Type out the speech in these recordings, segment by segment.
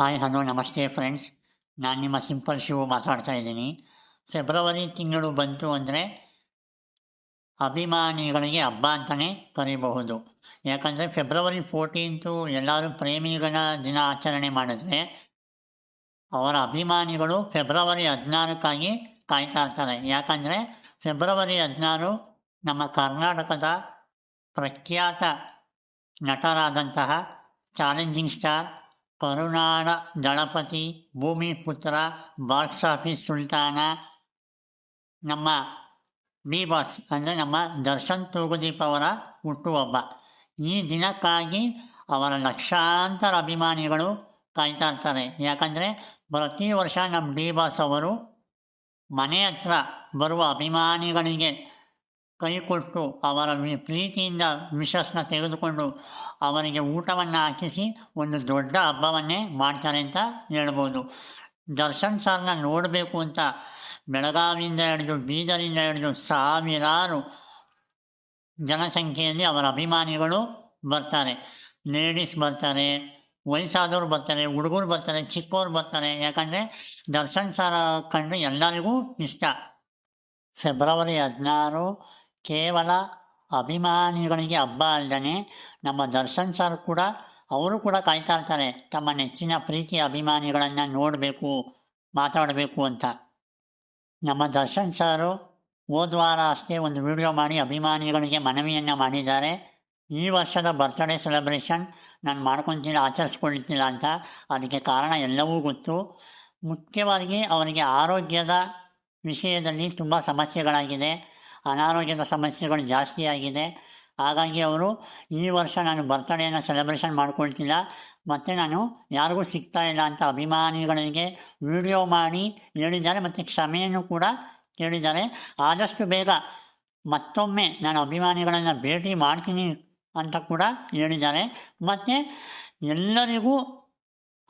Hi, hello, ನಮಸ್ತೆ friends ನಾನು ನಿಮ್ಮ ಸಿಂಪಲ್ ಶಿವು ಮಾತಾಡ್ತಾ ಇದ್ದೀನಿ. ಫೆಬ್ರವರಿ ತಿಂಗಳು ಬಂತು ಅಂದರೆ ಅಭಿಮಾನಿಗಳಿಗೆ ಹಬ್ಬ ಅಂತಲೇ ಕರೀಬಹುದು. ಯಾಕಂದರೆ ಫೆಬ್ರವರಿ ಫೋರ್ಟೀನ್ತು ಎಲ್ಲರೂ ಪ್ರೇಮಿಗಳ ದಿನ ಆಚರಣೆ ಮಾಡಿದ್ರೆ ಅವರ ಅಭಿಮಾನಿಗಳು ಫೆಬ್ರವರಿ ಹದಿನಾರಕ್ಕಾಗಿ ಕಾಯ್ತಾ ಇರ್ತಾರೆ. ಯಾಕಂದರೆ ಫೆಬ್ರವರಿ ಹದಿನಾರು ನಮ್ಮ ಕರ್ನಾಟಕದ ಪ್ರಖ್ಯಾತ ನಟರಾದಂತಹ ಚಾಲೆಂಜಿಂಗ್ ಸ್ಟಾರ್ ಕರುನಾಡ ದಳಪತಿ ಭೂಮಿಪುತ್ರ ಬಾಕ್ಸ್ ಆಫೀಸ್ ಸುಲ್ತಾನ, ನಮ್ಮ ಬಿ ಬಾಸ್ ಅಂದರೆ ನಮ್ಮ ದರ್ಶನ್ ತೂಗುದೀಪ್ ಅವರ ಹುಟ್ಟುಹಬ್ಬ. ಈ ದಿನಕ್ಕಾಗಿ ಅವರ ಲಕ್ಷಾಂತರ ಅಭಿಮಾನಿಗಳು ಕಾಯ್ತಾ ಇರ್ತಾರೆ. ಯಾಕಂದರೆ ಪ್ರತಿ ವರ್ಷ ನಮ್ಮ ಡಿ ಬಾಸ್ ಅವರು ಮನೆ ಹತ್ರ ಬರುವ ಅಭಿಮಾನಿಗಳಿಗೆ ಕೈ ಕೊಟ್ಟು ಅವರ ಪ್ರೀತಿಯಿಂದ ವಿಶಸ್ನ ತೆಗೆದುಕೊಂಡು ಅವರಿಗೆ ಊಟವನ್ನು ಹಾಕಿಸಿ ಒಂದು ದೊಡ್ಡ ಹಬ್ಬವನ್ನೇ ಮಾಡ್ತಾರೆ ಅಂತ ಹೇಳ್ಬೋದು. ದರ್ಶನ್ ಸರ್ನ ನೋಡಬೇಕು ಅಂತ ಬೆಳಗಾವಿಯಿಂದ ಹಿಡಿದು ಬೀದರಿಂದ ಹಿಡಿದು ಸಾವಿರಾರು ಜನಸಂಖ್ಯೆಯಲ್ಲಿ ಅವರ ಅಭಿಮಾನಿಗಳು ಬರ್ತಾರೆ. ಲೇಡೀಸ್ ಬರ್ತಾರೆ, ವಯಸ್ಸಾದವ್ರು ಬರ್ತಾರೆ, ಹುಡುಗರು ಬರ್ತಾರೆ, ಚಿಕ್ಕವರು ಬರ್ತಾರೆ. ಯಾಕಂದರೆ ದರ್ಶನ್ ಸರ್ ಕಂಡು ಎಲ್ಲರಿಗೂ ಇಷ್ಟ. ಫೆಬ್ರವರಿ ಹದಿನಾರು ಕೇವಲ ಅಭಿಮಾನಿಗಳಿಗೆ ಹಬ್ಬ ಅಲ್ಲದೆ ನಮ್ಮ ದರ್ಶನ್ ಸರ್ ಕೂಡ, ಅವರು ಕೂಡ ಕಾಯ್ತಾ ಇರ್ತಾರೆ, ತಮ್ಮ ನೆಚ್ಚಿನ ಪ್ರೀತಿ ಅಭಿಮಾನಿಗಳನ್ನು ನೋಡಬೇಕು, ಮಾತಾಡಬೇಕು ಅಂತ. ನಮ್ಮ ದರ್ಶನ್ ಸಾರು ಹೋದ ವಾರ ಅಷ್ಟೇ ಒಂದು ವಿಡಿಯೋ ಮಾಡಿ ಅಭಿಮಾನಿಗಳಿಗೆ ಮನವಿಯನ್ನು ಮಾಡಿದ್ದಾರೆ. ಈ ವರ್ಷದ ಬರ್ತ್ಡೇ ಸೆಲೆಬ್ರೇಷನ್ ನಾನು ಮಾಡ್ಕೊತಿಲ್ಲ ಆಚರಿಸ್ಕೊಳ್ತಿಲ್ಲ ಅಂತ. ಅದಕ್ಕೆ ಕಾರಣ ಎಲ್ಲವೂ ಗೊತ್ತು. ಮುಖ್ಯವಾಗಿ ಅವರಿಗೆ ಆರೋಗ್ಯದ ವಿಷಯದಲ್ಲಿ ತುಂಬ ಸಮಸ್ಯೆಗಳಾಗಿದೆ. ಅನಾರೋಗ್ಯದ ಸಮಸ್ಯೆಗಳು ಜಾಸ್ತಿ ಆಗಿದೆ. ಹಾಗಾಗಿ ಅವರು ಈ ವರ್ಷ ನಾನು ಬರ್ತಡೇನ ಸೆಲೆಬ್ರೇಷನ್ ಮಾಡ್ಕೊಳ್ತಿಲ್ಲ. ಮತ್ತು ನಾನು ಯಾರಿಗೂ ಸಿಗ್ತಾ ಇಲ್ಲ ಅಂತ ಅಭಿಮಾನಿಗಳಿಗೆ ವಿಡಿಯೋ ಮಾಡಿ ಹೇಳಿದ್ದಾರೆ. ಮತ್ತು ಕ್ಷಮೆಯನ್ನು ಕೂಡ ಕೇಳಿದ್ದಾರೆ. ಆದಷ್ಟು ಬೇಗ ಮತ್ತೊಮ್ಮೆ ನಾನು ಅಭಿಮಾನಿಗಳನ್ನು ಭೇಟಿ ಮಾಡ್ತೀನಿ ಅಂತ ಕೂಡ ಹೇಳಿದ್ದಾರೆ. ಮತ್ತು ಎಲ್ಲರಿಗೂ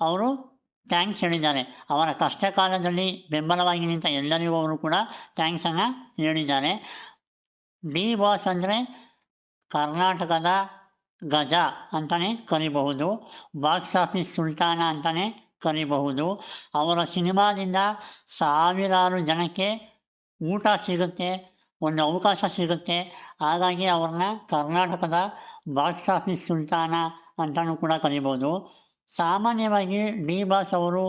ಅವರು ಥ್ಯಾಂಕ್ಸ್ ಹೇಳಿದ್ದಾನೆ. ಅವರ ಕಷ್ಟ ಕಾಲದಲ್ಲಿ ಬೆಂಬಲವಾಗಿ ನಿಂತ ಎಲ್ಲರಿಗೂ ಅವರು ಕೂಡ ಥ್ಯಾಂಕ್ಸನ್ನು ಹೇಳಿದ್ದಾರೆ ಡಿ ಬಾಸ್ ಅಂದರೆ ಕರ್ನಾಟಕದ ಗಜ ಅಂತಲೇ ಕರಿಬಹುದು. ಬಾಕ್ಸ್ ಆಫೀಸ್ ಸುಲ್ತಾನ ಅಂತಲೇ ಕರಿಬಹುದು. ಅವರ ಸಿನಿಮಾದಿಂದ ಸಾವಿರಾರು ಜನಕ್ಕೆ ಊಟ ಸಿಗುತ್ತೆ, ಒಂದು ಅವಕಾಶ ಸಿಗುತ್ತೆ. ಹಾಗಾಗಿ ಅವ್ರನ್ನ ಕರ್ನಾಟಕದ ಬಾಕ್ಸ್ ಆಫೀಸ್ ಸುಲ್ತಾನ ಅಂತಲೂ ಕೂಡ ಕರಿಬೋದು ಸಾಮಾನ್ಯವಾಗಿ ಡಿ ಬಾಸ್ ಅವರು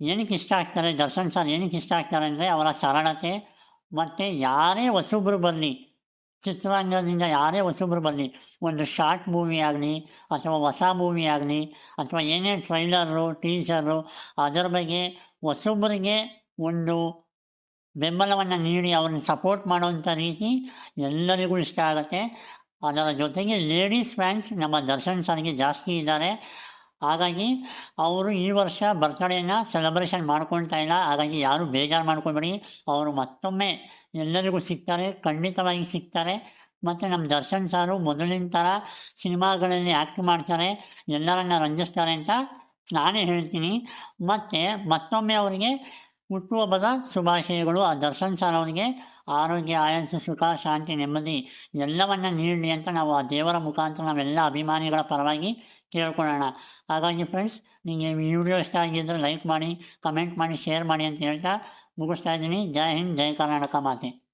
ಏನಕ್ಕೆ ಇಷ್ಟ ಆಗ್ತಾರೆ, ದರ್ಶನ್ ಸರ್ ಏನಕ್ಕೆ ಇಷ್ಟ ಆಗ್ತಾರೆ ಅಂದರೆ ಅವರ ಸರಳತೆ ಮತ್ತು ಯಾರೇ ಹೊಸಬ್ರು ಬರಲಿ ಚಿತ್ರರಂಗದಿಂದ ಯಾರೇ ಹೊಸಬ್ರು ಬರಲಿ ಒಂದು ಶಾರ್ಟ್ ಮೂವಿ ಆಗಲಿ ಅಥವಾ ಹೊಸ ಮೂವಿ ಆಗಲಿ ಅಥವಾ ಏನೇ ಟ್ರೈಲರು ಟೀಸರು ಅದರ ಬಗ್ಗೆ ಹೊಸಬ್ರಿಗೆ ಒಂದು ಬೆಂಬಲವನ್ನು ನೀಡಿ ಅವ್ರನ್ನ ಸಪೋರ್ಟ್ ಮಾಡುವಂಥ ರೀತಿ ಎಲ್ಲರಿಗೂ ಇಷ್ಟ ಆಗುತ್ತೆ. ಅದರ ಜೊತೆಗೆ ಲೇಡೀಸ್ ಫ್ಯಾನ್ಸ್ ನಮ್ಮ ದರ್ಶನ್ ಸರ್ಗೆ ಜಾಸ್ತಿ ಇದ್ದಾರೆ. ಹಾಗಾಗಿ ಅವರು ಈ ವರ್ಷ ಬರ್ತ್ಡೇನ ಸೆಲೆಬ್ರೇಷನ್ ಮಾಡ್ಕೊಳ್ತಾ ಇಲ್ಲ. ಹಾಗಾಗಿ ಯಾರು ಬೇಜಾರು ಮಾಡ್ಕೊಬೇಡಿ ಅವರು ಮತ್ತೊಮ್ಮೆ ಎಲ್ಲರಿಗೂ ಸಿಗ್ತಾರೆ, ಖಂಡಿತವಾಗಿ ಸಿಗ್ತಾರೆ. ಮತ್ತು ನಮ್ಮ ದರ್ಶನ್ ಸಾರು ಮೊದಲಿನ ಥರ ಸಿನಿಮಾಗಳಲ್ಲಿ ಆ್ಯಕ್ಟ್ ಮಾಡ್ತಾರೆ, ಎಲ್ಲರನ್ನ ರಂಜಿಸ್ತಾರೆ ಅಂತ ನಾನೇ ಹೇಳ್ತೀನಿ. ಮತ್ತು ಮತ್ತೊಮ್ಮೆ ಅವರಿಗೆ ಹುಟ್ಟುಹಬ್ಬದ ಶುಭಾಶಯಗಳು. ಆ ದರ್ಶನ್ ಸರ್ ಅವರಿಗೆ ಆರೋಗ್ಯ, ಆಯಸ್ಸು, ಸುಖ, ಶಾಂತಿ, ನೆಮ್ಮದಿ ಎಲ್ಲವನ್ನ ನೀಡಲಿ ಅಂತ ನಾವು ಆ ದೇವರ ಮುಖಾಂತರ ನಾವೆಲ್ಲ ಅಭಿಮಾನಿಗಳ ಪರವಾಗಿ ಕೇಳ್ಕೊಳ್ಳೋಣ. ಹಾಗಾಗಿ ಫ್ರೆಂಡ್ಸ್ ನಿಮಗೆ ವಿಡಿಯೋ ಇಷ್ಟ ಆಗಿದ್ದರೆ ಲೈಕ್ ಮಾಡಿ ಕಮೆಂಟ್ ಮಾಡಿ ಶೇರ್ ಮಾಡಿ ಅಂತ ಹೇಳ್ತಾ ಮುಗಿಸ್ತಾ ಇದ್ದೀನಿ. ಜೈ ಹಿಂದ್, ಜೈ ಕರ್ನಾಟಕ ಮಾತೆ.